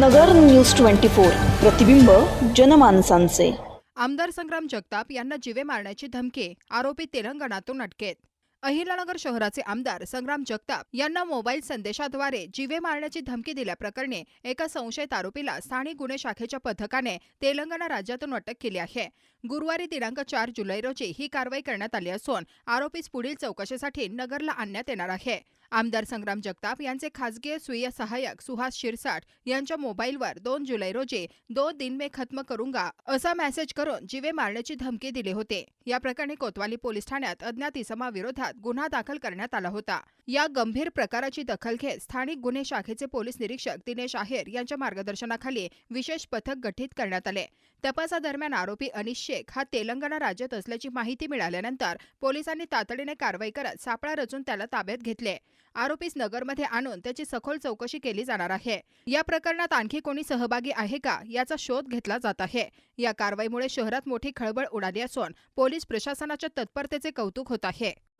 नगर news twenty four. प्रतिबिंब जनमानसांचे. आमदार संग्राम जगताप यांना जिवे मारण्याची धमकी आरोपी तेलंगणातून अटकेत. अहिलानगर शहराचे आमदार संग्राम जगताप यांना मोबाईल संदेशाद्वारे जिवे मारण्याची धमकी दिल्याप्रकरणी एका संशयित आरोपीला स्थानिक गुन्हे शाखेच्या पथकाने तेलंगणा राज्यातून अटक केली आहे. गुरुवारी दिनांक चार जुलै रोजी ही कारवाई करण्यात आली असून आरोपीस पुढील चौकशीसाठी नगरला आणण्यात येणार आहे. आमदार संग्राम जगताप यांचे खासगी स्वीय सहाय्यक सुहास शिरसाट यांच्या मोबाईलवर दोन जुलै रोजी दो दिन में खत्म करूंगा असा मेसेज करून जिवे मारण्याची धमकी दिली होती. या प्रकरणी कोतवाली पोलीस ठाण्यात अज्ञात इसमाविरोधात गुन्हा दाखल करण्यात आला होता. या गंभीर प्रकाराची दखल घेत स्थानिक गुन्हे शाखेचे पोलीस निरीक्षक दिनेश आहेर यांच्या मार्गदर्शनाखाली विशेष पथक गठीत करण्यात आले. तपासादरम्यान आरोपी अनिश शेख हा तेलंगणा राज्यात असल्याची माहिती मिळाल्यानंतर पोलिसांनी तातडीने कारवाई करत सापळा रचून त्याला ताब्यात घेतले. आरोपीस नगरमध्ये आणून त्याची सखोल चौकशी केली जाणार आहे. या प्रकरणात आणखी कोणी सहभागी आहे का याचा शोध घेतला जात आहे. या कारवाईमुळे शहरात मोठी खळबळ उडाली असून पोलीस प्रशासनाच्या तत्परतेचे कौतुक होत आहे.